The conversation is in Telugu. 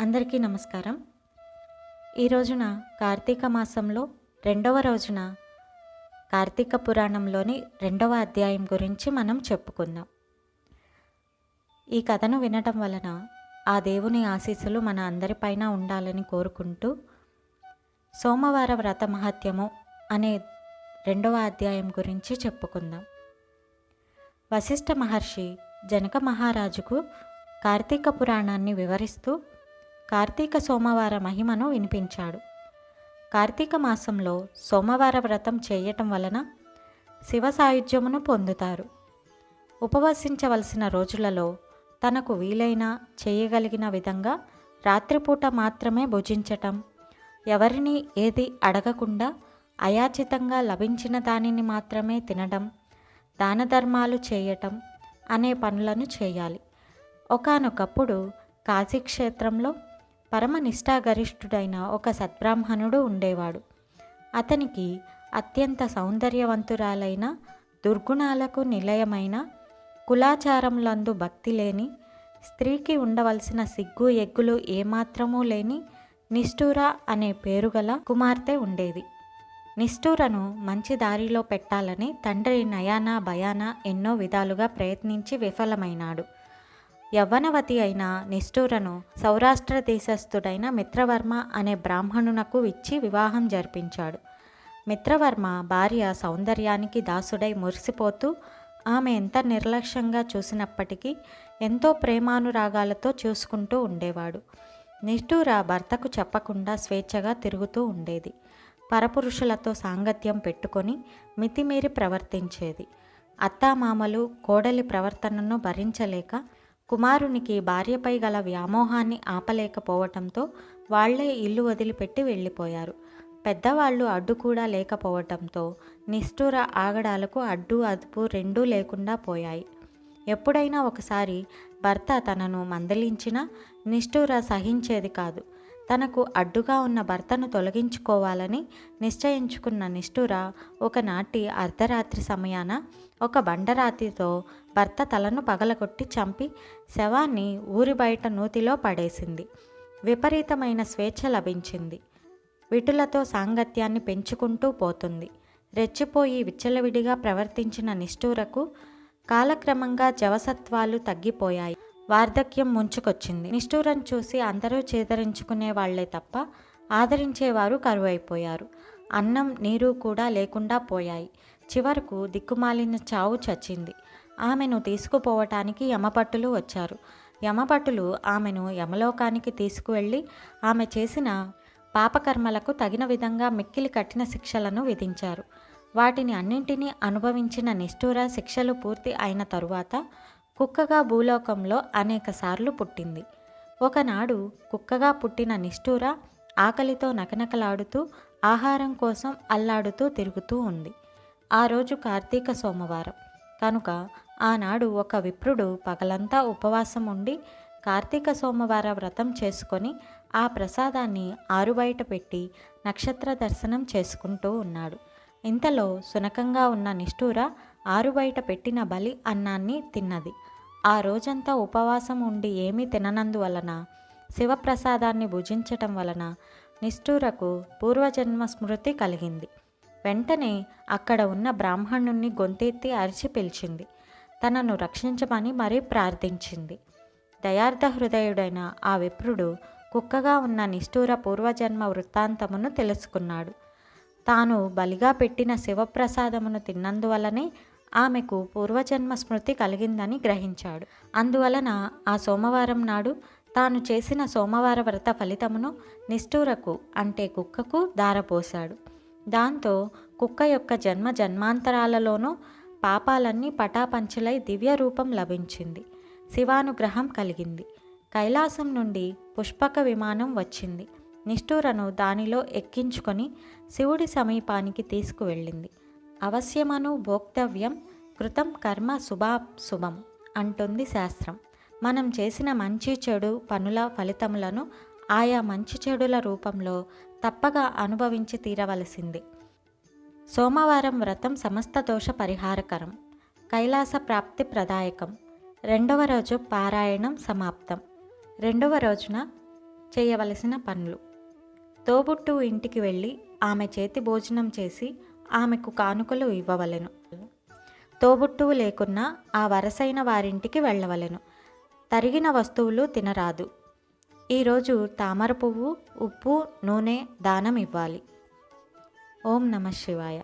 అందరికీ నమస్కారం. ఈ రోజున కార్తీక మాసంలో రెండవ రోజున కార్తీక పురాణంలోని రెండవ అధ్యాయం గురించి మనం చెప్పుకుందాం. ఈ కథను వినటం వలన ఆ దేవుని ఆశీస్సులు మన అందరిపైన ఉండాలని కోరుకుంటూ సోమవార వ్రత మహత్యము అనే రెండవ అధ్యాయం గురించి చెప్పుకుందాం. వశిష్ఠ మహర్షి జనక మహారాజుకు కార్తీక పురాణాన్ని వివరిస్తూ కార్తీక సోమవార మహిమను వినిపించాడు. కార్తీక మాసంలో సోమవార వ్రతం చేయటం వలన శివ సాయుధ్యమును పొందుతారు. ఉపవసించవలసిన రోజులలో తనకు వీలైన చేయగలిగిన విధంగా రాత్రిపూట మాత్రమే భుజించటం ఎవరిని ఏది అడగకుండా అయాచితంగా లభించిన దానిని మాత్రమే తినడం దాన ధర్మాలు చేయటం అనే పనులను చేయాలి. ఒకానొకప్పుడు కాశీక్షేత్రంలో పరమ నిష్ఠాగరిష్ఠుడైన ఒక సద్బ్రాహ్మణుడు ఉండేవాడు. అతనికి అత్యంత సౌందర్యవంతురాలైన దుర్గుణాలకు నిలయమైన కులాచారములందు భక్తి లేని స్త్రీకి ఉండవలసిన సిగ్గు ఎగ్గులు ఏమాత్రమూ లేని నిష్ఠూర అనే పేరుగల కుమార్తె ఉండేది. నిష్ఠూరను మంచి దారిలో పెట్టాలని తండ్రి నయానా భయానా ఎన్నో విధాలుగా ప్రయత్నించి విఫలమైనాడు. యవ్వనవతి అయిన నిష్ఠూరను సౌరాష్ట్ర దేశస్థుడైన మిత్రవర్మ అనే బ్రాహ్మణునకు ఇచ్చి వివాహం జరిపించాడు. మిత్రవర్మ భార్య సౌందర్యానికి దాసుడై మురిసిపోతూ ఆమె ఎంత నిర్లక్ష్యంగా చూసినప్పటికీ ఎంతో ప్రేమానురాగాలతో చూసుకుంటూ ఉండేవాడు. నిష్ఠూర భర్తకు చెప్పకుండా స్వేచ్ఛగా తిరుగుతూ ఉండేది. పరపురుషులతో సాంగత్యం పెట్టుకొని మితిమీరి ప్రవర్తించేది. అత్తామామలు కోడలి ప్రవర్తనను భరించలేక కుమారునికి భార్యపై గల వ్యామోహాన్ని ఆపలేకపోవటంతో వాళ్ళే ఇల్లు వదిలిపెట్టి వెళ్ళిపోయారు. పెద్దవాళ్ళు అడ్డు కూడా లేకపోవటంతో నిష్ఠుర ఆగడాలకు అడ్డు అదుపు రెండూ లేకుండా పోయాయి. ఎప్పుడైనా ఒకసారి భర్త తనను మందలించినా నిష్ఠుర సహించేది కాదు. తనకు అడ్డుగా ఉన్న భర్తను తొలగించుకోవాలని నిశ్చయించుకున్న నిష్ఠుర ఒకనాటి అర్ధరాత్రి సమయాన ఒక బండరాతితో భర్త తలను పగలగొట్టి చంపి శవాన్ని ఊరి బయట నూతిలో పడేసింది. విపరీతమైన స్వేచ్ఛ లభించింది. విటులతో సాంగత్యాన్ని పెంచుకుంటూ పోతుంది. రెచ్చిపోయి విచ్చలవిడిగా ప్రవర్తించిన నిష్ఠూరకు కాలక్రమంగా జవసత్వాలు తగ్గిపోయాయి. వార్ధక్యం ముంచుకొచ్చింది. నిష్ఠూరం చూసి అందరూ చేదరించుకునే వాళ్ళే తప్ప ఆదరించేవారు కరువైపోయారు. అన్నం నీరు కూడా లేకుండా పోయాయి. చివరకు దిక్కుమాలిన చావు చచ్చింది. ఆమెను తీసుకుపోవటానికి యమపట్టులు వచ్చారు. యమపట్టులు ఆమెను యమలోకానికి తీసుకువెళ్ళి ఆమె చేసిన పాపకర్మలకు తగిన విధంగా మిక్కిలి కఠిన శిక్షలను విధించారు. వాటిని అన్నింటినీ అనుభవించిన నిష్ఠూర శిక్షలు పూర్తి అయిన తరువాత కుక్కగా భూలోకంలో అనేకసార్లు పుట్టింది. ఒకనాడు కుక్కగా పుట్టిన నిష్ఠూర ఆకలితో నకనకలాడుతూ ఆహారం కోసం అల్లాడుతూ తిరుగుతూ ఉంది. ఆ రోజు కార్తీక సోమవారం. కనుక ఆనాడు ఒక విప్రుడు పగలంతా ఉపవాసం ఉండి కార్తీక సోమవార వ్రతం చేసుకొని ఆ ప్రసాదాన్ని ఆరుబయట పెట్టి నక్షత్ర దర్శనం చేసుకుంటూ ఉన్నాడు. ఇంతలో సునకంగా ఉన్న నిష్ఠూర ఆరుబయట పెట్టిన బలి అన్నాన్ని తిన్నది. ఆ రోజంతా ఉపవాసం ఉండి ఏమీ తిననందువలన శివప్రసాదాన్ని భుజించటం వలన నిష్ఠూరకు పూర్వజన్మ స్మృతి కలిగింది. వెంటనే అక్కడ ఉన్న బ్రాహ్మణుణ్ణి గొంతెత్తి అరిచి పిలిచింది. తనను రక్షించమని మరీ ప్రార్థించింది. దయార్థ హృదయుడైన ఆ విప్రుడు కుక్కగా ఉన్న నిష్ఠూర పూర్వజన్మ వృత్తాంతమును తెలుసుకున్నాడు. తాను బలిగా పెట్టిన శివప్రసాదమును తిన్నందువలనే ఆమెకు పూర్వజన్మ స్మృతి కలిగిందని గ్రహించాడు. అందువలన ఆ సోమవారం నాడు తాను చేసిన సోమవార వ్రత ఫలితమును నిష్ఠూరకు అంటే కుక్కకు దారపోశాడు దాంతో కుక్క యొక్క జన్మ జన్మాంతరాలలోనూ పాపాలన్నీ పటాపంచలై దివ్య రూపం లభించింది. శివానుగ్రహం కలిగింది. కైలాసం నుండి పుష్పక విమానం వచ్చింది. నిష్ఠూరను దానిలో ఎక్కించుకొని శివుడి సమీపానికి తీసుకువెళ్ళింది. అవశ్యమను భోక్తవ్యం కృతం కర్మ శుభాశుభం అంటుంది శాస్త్రం. మనం చేసిన మంచి చెడు పనుల ఫలితములను ఆయా మంచి చెడుల రూపంలో తప్పగా అనుభవించి తీరవలసింది. సోమవారం వ్రతం సమస్త దోష పరిహారకరం. కైలాస ప్రాప్తి ప్రదాయకం. రెండవ రోజు పారాయణం సమాప్తం. రెండవ రోజున చేయవలసిన పనులు. తోబుట్టు ఇంటికి వెళ్ళి ఆమె చేతి భోజనం చేసి ఆమెకు కానుకలు ఇవ్వవలెను. తోబుట్టువు లేకున్నా ఆ వరసైన వారింటికి వెళ్ళవలెను. తరిగిన వస్తువులు తినరాదు. ఈరోజు తామర పువ్వు ఉప్పు నూనె దానం ఇవ్వాలి. ఓం నమ శివాయ.